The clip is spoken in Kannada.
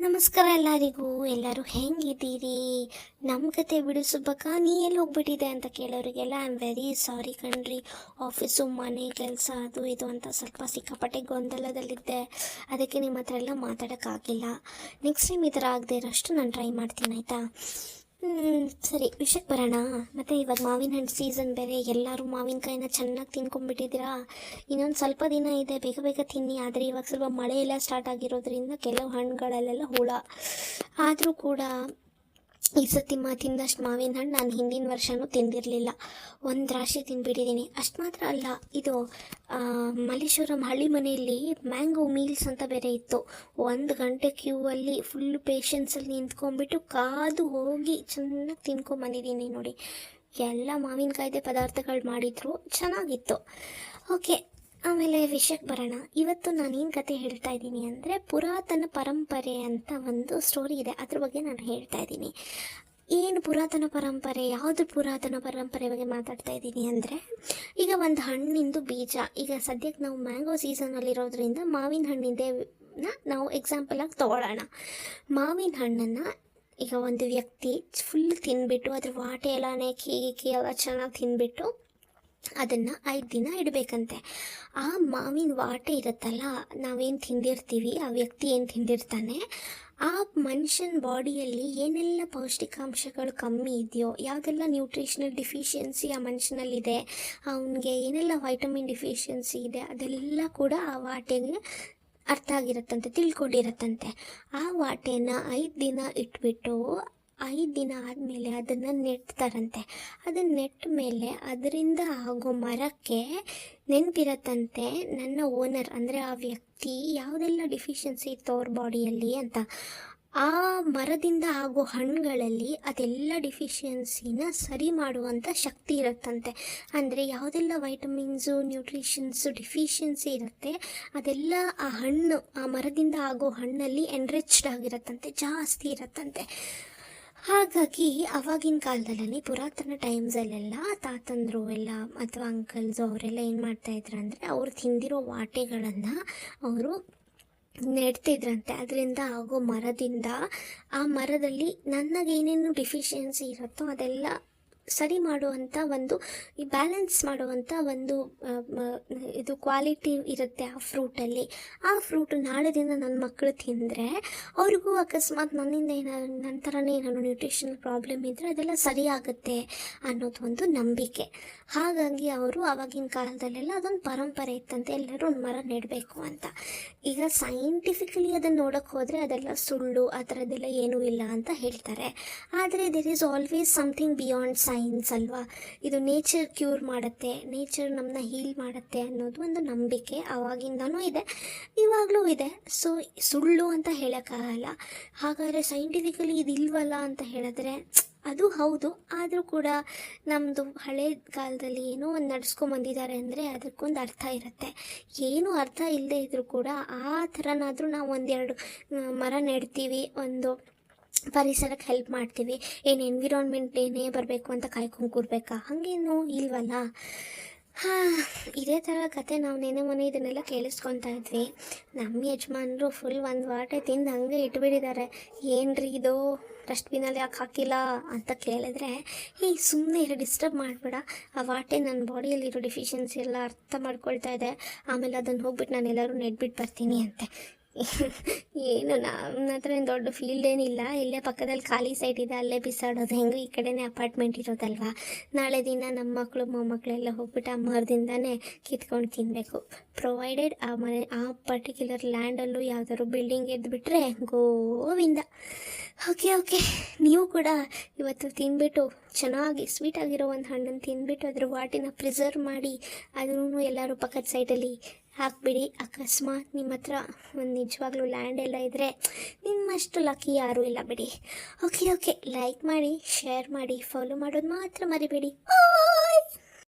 ನಮಸ್ಕಾರ ಎಲ್ಲರಿಗೂ. ಎಲ್ಲರೂ ಹೆಂಗಿದ್ದೀರಿ? ನಮ್ಮ ಕತೆ ಬಿಡಿಸುಬಕ ನೀ ಎಲ್ಲಿ ಹೋಗ್ಬಿಟ್ಟಿದೆ ಅಂತ ಕೇಳೋರಿಗೆಲ್ಲ ಐ ಆಮ್ ವೆರಿ ಸಾರಿ ಕಣ್ರಿ. ಆಫೀಸು ಮನೆ, ಕೆಲಸ, ಅದು ಇದು ಅಂತ ಸ್ವಲ್ಪ ಸಿಕ್ಕಾಪಟ್ಟೆ ಗೊಂದಲದಲ್ಲಿದ್ದೆ. ಅದಕ್ಕೆ ನಿಮ್ಮ ಹತ್ರ ಎಲ್ಲ ಮಾತಾಡೋಕ್ಕಾಗಿಲ್ಲ. ನೆಕ್ಸ್ಟ್ ಟೈಮ್ ಈ ಥರ ಆಗದೆ ಇರೋಷ್ಟು ನಾನು ಟ್ರೈ ಮಾಡ್ತೀನಿ, ಆಯಿತಾ? ಸರಿ ವಿಷಯಕ್ಕೆ ಬರೋಣ. ಮತ್ತು ಇವಾಗ ಮಾವಿನ ಹಣ್ಣು ಸೀಸನ್ ಬೇರೆ, ಎಲ್ಲರೂ ಮಾವಿನಕಾಯಿನ ಚೆನ್ನಾಗಿ ತಿನ್ಕೊಂಡ್ಬಿಟ್ಟಿದ್ದೀರಾ? ಇನ್ನೊಂದು ಸ್ವಲ್ಪ ದಿನ ಇದೆ, ಬೇಗ ಬೇಗ ತಿನ್ನಿ. ಆದರೆ ಇವಾಗ ಸ್ವಲ್ಪ ಮಳೆ ಎಲ್ಲ ಸ್ಟಾರ್ಟ್ ಆಗಿರೋದ್ರಿಂದ ಕೆಲವು ಹಣ್ಣುಗಳಲ್ಲೆಲ್ಲ ಹುಳ. ಆದರೂ ಕೂಡ ಈ ಸತಿ ಮಾ ತಿಂದಷ್ಟು ಮಾವಿನ ಹಣ್ಣು ನಾನು ಹಿಂದಿನ ವರ್ಷವೂ ತಿಂದಿರಲಿಲ್ಲ. ಒಂದು ರಾಶಿ ತಿಂದ್ಬಿಟ್ಟಿದ್ದೀನಿ ಅಷ್ಟು ಮಾತ್ರ ಅಲ್ಲ, ಇದು ಮಲ್ಲೇಶ್ವರಂ ಹಳ್ಳಿ ಮನೆಯಲ್ಲಿ ಮ್ಯಾಂಗೋ ಮೀಲ್ಸ್ ಅಂತ ಬೇರೆ ಇತ್ತು. ಒಂದು ಗಂಟೆ ಕ್ಯೂ ಅಲ್ಲಿ ಫುಲ್ ಪೇಷನ್ಸಲ್ಲಿ ನಿಂತ್ಕೊಂಡ್ಬಿಟ್ಟು ಕಾದು ಹೋಗಿ ಚೆನ್ನಾಗಿ ತಿನ್ಕೊಂಬಂದಿದ್ದೀನಿ ನೋಡಿ. ಎಲ್ಲ ಮಾವಿನಕಾಯ್ದೆ ಪದಾರ್ಥಗಳು ಮಾಡಿದ್ರು, ಚೆನ್ನಾಗಿತ್ತು. ಓಕೆ ಆಮೇಲೆ ವಿಷಯಕ್ಕೆ ಬರೋಣ. ಇವತ್ತು ನಾನೇನು ಕತೆ ಹೇಳ್ತಾ ಇದ್ದೀನಿ ಅಂದರೆ ಪುರಾತನ ಪರಂಪರೆ ಅಂತ ಒಂದು ಸ್ಟೋರಿ ಇದೆ. ಅದ್ರ ಬಗ್ಗೆ ನಾನು ಹೇಳ್ತಾ ಇದ್ದೀನಿ. ಏನು ಪುರಾತನ ಪರಂಪರೆ? ಯಾವುದು ಪುರಾತನ ಪರಂಪರೆ ಬಗ್ಗೆ ಮಾತಾಡ್ತಾ ಇದ್ದೀನಿ ಅಂದರೆ, ಈಗ ಒಂದು ಹಣ್ಣಿಂದು ಬೀಜ. ಈಗ ಸದ್ಯಕ್ಕೆ ನಾವು ಮ್ಯಾಂಗೋ ಸೀಸನಲ್ಲಿರೋದ್ರಿಂದ ಮಾವಿನ ಹಣ್ಣಿಂದೆ ನಾವು ಎಕ್ಸಾಂಪಲ್ ಆಗಿ ತೊಗೊಳ್ಳೋಣ. ಮಾವಿನ ಹಣ್ಣನ್ನು ಈಗ ಒಂದು ವ್ಯಕ್ತಿ ಫುಲ್ ತಿನ್ಬಿಟ್ಟು, ಅದ್ರ ವಾಟೆ ಎಲ್ಲ ಕೀಗಿ ಕೀ ಎಲ್ಲ ಚೆನ್ನಾಗಿ ತಿಂದ್ಬಿಟ್ಟು ಅದನ್ನು ಐದು ದಿನ ಇಡಬೇಕಂತೆ. ಆ ಮಾವಿನ ವಾಟೆ ಇರುತ್ತಲ್ಲ, ನಾವೇನು ತಿಂದಿರ್ತೀವಿ, ಆ ವ್ಯಕ್ತಿ ಏನು ತಿಂದಿರ್ತಾನೆ, ಆ ಮನುಷ್ಯನ ಬಾಡಿಯಲ್ಲಿ ಏನೆಲ್ಲ ಪೌಷ್ಟಿಕಾಂಶಗಳು ಕಮ್ಮಿ ಇದೆಯೋ, ಯಾವುದೆಲ್ಲ ನ್ಯೂಟ್ರಿಷನಲ್ ಡಿಫಿಷಿಯನ್ಸಿ ಆ ಮನುಷ್ಯನಲ್ಲಿದೆ, ಅವನಿಗೆ ಏನೆಲ್ಲ ವೈಟಮಿನ್ ಡಿಫಿಷಿಯನ್ಸಿ ಇದೆ, ಅದೆಲ್ಲ ಕೂಡ ಆ ವಾಟೆಗೆ ಅರ್ಥ ಆಗಿರುತ್ತಂತೆ, ತಿಳ್ಕೊಂಡಿರುತ್ತಂತೆ. ಆ ವಾಟೆನ ಐದು ದಿನ ಇಟ್ಬಿಟ್ಟು ಐದು ದಿನ ಆದಮೇಲೆ ಅದನ್ನು ನೆಟ್ತಾರಂತೆ ಅದನ್ನು ನೆಟ್ಟ ಮೇಲೆ ಅದರಿಂದ ಆಗೋ ಮರಕ್ಕೆ ನೆನಪಿರತ್ತಂತೆ ನನ್ನ ಓನರ್, ಅಂದರೆ ಆ ವ್ಯಕ್ತಿ ಯಾವುದೆಲ್ಲ ಡಿಫಿಷಿಯನ್ಸಿ ಇತ್ತು ಅವ್ರ ಬಾಡಿಯಲ್ಲಿ ಅಂತ. ಆ ಮರದಿಂದ ಆಗೋ ಹಣ್ಣುಗಳಲ್ಲಿ ಅದೆಲ್ಲ ಡಿಫಿಷಿಯನ್ಸಿನ ಸರಿ ಮಾಡುವಂಥ ಶಕ್ತಿ ಇರುತ್ತಂತೆ. ಅಂದರೆ ಯಾವುದೆಲ್ಲ ವೈಟಮಿನ್ಸು, ನ್ಯೂಟ್ರಿಷನ್ಸು ಡಿಫಿಷಿಯನ್ಸಿ ಇರುತ್ತೆ, ಅದೆಲ್ಲ ಆ ಹಣ್ಣು, ಆ ಮರದಿಂದ ಆಗೋ ಹಣ್ಣಲ್ಲಿ ಎನ್ರಿಚ್ಡ್ ಆಗಿರುತ್ತಂತೆ, ಜಾಸ್ತಿ ಇರುತ್ತಂತೆ. ಹಾಗಾಗಿ ಅವಾಗಿನ ಕಾಲದಲ್ಲಿ ಪುರಾತನ ಟೈಮ್ಸಲ್ಲೆಲ್ಲ ತಾತಂದರು ಎಲ್ಲ ಅಥವಾ ಅಂಕಲ್ಸು ಅವರೆಲ್ಲ ಏನು ಮಾಡ್ತಾಯಿದ್ರು ಅಂದರೆ ಅವ್ರು ತಿಂದಿರೋ ವಾಟೆಗಳನ್ನು ಅವರು ನೆಡ್ತಿದ್ರಂತೆ ಅದರಿಂದ ಆಗೋ ಮರದಿಂದ ಆ ಮರದಲ್ಲಿ ನನಗೇನೇನು ಡಿಫಿಷಿಯನ್ಸಿ ಇರುತ್ತೋ ಅದೆಲ್ಲ ಸರಿ ಮಾಡುವಂಥ ಒಂದು, ಈ ಬ್ಯಾಲೆನ್ಸ್ ಮಾಡುವಂಥ ಒಂದು ಇದು ಕ್ವಾಲಿಟಿ ಇರುತ್ತೆ ಆ ಫ್ರೂಟಲ್ಲಿ ಆ ಫ್ರೂಟ್ ನಾಳೆ ದಿನ ನನ್ನ ಮಕ್ಕಳು ತಿಂದರೆ ಅವ್ರಿಗೂ ಅಕಸ್ಮಾತ್ ನನ್ನಿಂದ ಏನಾದ್ರು ನನ್ನ ಥರನೇ ಏನಾದ್ರು ನ್ಯೂಟ್ರಿಷನ್ ಪ್ರಾಬ್ಲಮ್ ಇದ್ದರೆ ಅದೆಲ್ಲ ಸರಿ ಆಗುತ್ತೆ ಅನ್ನೋದು ಒಂದು ನಂಬಿಕೆ. ಹಾಗಾಗಿ ಅವರು ಆವಾಗಿನ ಕಾಲದಲ್ಲೆಲ್ಲ ಅದೊಂದು ಪರಂಪರೆ ಇತ್ತಂತೆ ಎಲ್ಲರೂ ಒಂದು ಮರ ನೆಡಬೇಕು ಅಂತ. ಈಗ ಸೈಂಟಿಫಿಕಲಿ ಅದನ್ನು ನೋಡೋಕ್ಕೆ ಹೋದರೆ ಅದೆಲ್ಲ ಸುಳ್ಳು, ಆ ಥರದ್ದೆಲ್ಲ ಏನೂ ಇಲ್ಲ ಅಂತ ಹೇಳ್ತಾರೆ. ಆದರೆ there is always something beyond science ಅಲ್ವಾ? ಇದು ನೇಚರ್ ಕ್ಯೂರ್ ಮಾಡುತ್ತೆ ನೇಚರ್ ನಮ್ಮನ್ನ ಹೀಲ್ ಮಾಡುತ್ತೆ ಅನ್ನೋದು ಒಂದು ನಂಬಿಕೆ ಆವಾಗಿಂದನೂ ಇದೆ, ಇವಾಗಲೂ ಇದೆ. ಸೊ ಸುಳ್ಳು ಅಂತ ಹೇಳೋಕ್ಕಾಗಲ್ಲ. ಹಾಗಾದರೆ ಸೈಂಟಿಫಿಕಲಿ ಇದು ಇಲ್ವಲ್ಲ ಅಂತ ಹೇಳಿದ್ರೆ, ಅದು ಹೌದು. ಆದರೂ ಕೂಡ ನಮ್ಮದು ಹಳೆ ಕಾಲದಲ್ಲಿ ಏನೋ ಒಂದು ನಡ್ಸ್ಕೊಂಬಂದಿದ್ದಾರೆ ಅಂದರೆ ಅದಕ್ಕೊಂದು ಅರ್ಥ ಇರುತ್ತೆ. ಏನು ಅರ್ಥ ಇಲ್ಲದೆ ಇದ್ದರೂ ಕೂಡ ಆ ಥರನಾದರೂ ನಾವು ಒಂದೆರಡು ಮರ ನೆಡ್ತೀವಿ, ಒಂದು ಪರಿಸರಕ್ಕೆ ಹೆಲ್ಪ್ ಮಾಡ್ತೀವಿ. ಏನು ಎನ್ವಿರಾನ್ಮೆಂಟ್ ಏನೇ ಬರಬೇಕು ಅಂತ ಕಾಯ್ಕೊಂಡು ಕೂರ್ಬೇಕಾ? ಹಾಗೇನು ಇಲ್ವಲ್ಲ? ಹಾಂ, ಇದೇ ಥರ ಕತೆ ನಾವು ನೆನೆ ಮೊನ್ನೆ ಇದನ್ನೆಲ್ಲ ಕೇಳಿಸ್ಕೊತಾ ಇದ್ವಿ. ನಮ್ಮ ಯಜಮಾನರು ಫುಲ್ ಒಂದು ವಾಟೆ ತಿಂದು ಹಂಗೆ ಇಟ್ಬಿಟ್ಟಿದ್ದಾರೆ ಏನ್ರಿ ಇದು? ಡಸ್ಟ್ಬಿನಲ್ಲಿ ಯಾಕೆ ಹಾಕಿಲ್ಲ ಅಂತ ಕೇಳಿದ್ರೆ ಈ ಸುಮ್ಮನೆ ಡಿಸ್ಟರ್ಬ್ ಮಾಡಬೇಡ. ಆ ವಾಟೆ ನನ್ನ ಬಾಡಿಯಲ್ಲಿರೋ ಡಿಫಿಷಿಯನ್ಸಿ ಎಲ್ಲ ಅರ್ಥ ಮಾಡ್ಕೊಳ್ತಾ ಇದೆ. ಆಮೇಲೆ ಅದನ್ನು ಹೋಗ್ಬಿಟ್ಟು ನಾನು ಎಲ್ಲರೂ ನೆಟ್ಬಿಟ್ಟು ಬರ್ತೀನಿ ಅಂತೆ. ಏನು ನಮ್ಮ ಹತ್ರ ಏನು ದೊಡ್ಡ ಫೀಲ್ಡ್ ಏನಿಲ್ಲ. ಇಲ್ಲೇ ಪಕ್ಕದಲ್ಲಿ ಖಾಲಿ ಸೈಟ್ ಇದೆ, ಅಲ್ಲೇ ಬಿಸಾಡೋದು. ಹೆಂಗು ಈ ಕಡೆನೇ ಅಪಾರ್ಟ್ಮೆಂಟ್ ಇರೋದಲ್ವಾ? ನಾಳೆ ದಿನ ನಮ್ಮ ಮಕ್ಕಳು ಮೊಮ್ಮಕ್ಕಳೆಲ್ಲ ಹೋಗ್ಬಿಟ್ಟು ಆ ಮರದಿಂದಾನೇ ಕಿತ್ಕೊಂಡು ತಿನ್ನಬೇಕು ಪ್ರೊವೈಡೆಡ್ ಆ ಮನೆ, ಆ ಪರ್ಟಿಕ್ಯುಲರ್ ಲ್ಯಾಂಡಲ್ಲೂ ಯಾವ್ದಾದ್ರು ಬಿಲ್ಡಿಂಗ್ ಎದ್ದುಬಿಟ್ರೆ ಗೋವಿಂದ. ಓಕೆ ಓಕೆ ನೀವು ಕೂಡ ಇವತ್ತು ತಿನ್ಬಿಟ್ಟು, ಚೆನ್ನಾಗಿ ಸ್ವೀಟ್ ಆಗಿರೋ ಒಂದು ಹಣ್ಣನ್ನು ತಿಂದ್ಬಿಟ್ಟು ಅದ್ರ ವಾಟಿನ ಪ್ರಿಸರ್ವ್ ಮಾಡಿ ಅದನ್ನು ಎಲ್ಲರೂ ಪಕ್ಕದ ಸೈಡಲ್ಲಿ ಹಾಕ್ಬಿಡಿ. ಅಕಸ್ಮಾತ್ ನಿಮ್ಮ ಹತ್ರ ಒಂದು ನಿಜವಾಗ್ಲೂ ಲ್ಯಾಂಡ್ ಎಲ್ಲ ಇದ್ದರೆ ನಿಮ್ಮಷ್ಟು ಲಕ್ಕಿ ಯಾರೂ ಇಲ್ಲ ಬಿಡಿ. ಓಕೆ ಓಕೆ ಲೈಕ್ ಮಾಡಿ ಶೇರ್ ಮಾಡಿ ಫಾಲೋ ಮಾಡೋದು ಮಾತ್ರ ಮರಿಬೇಡಿ.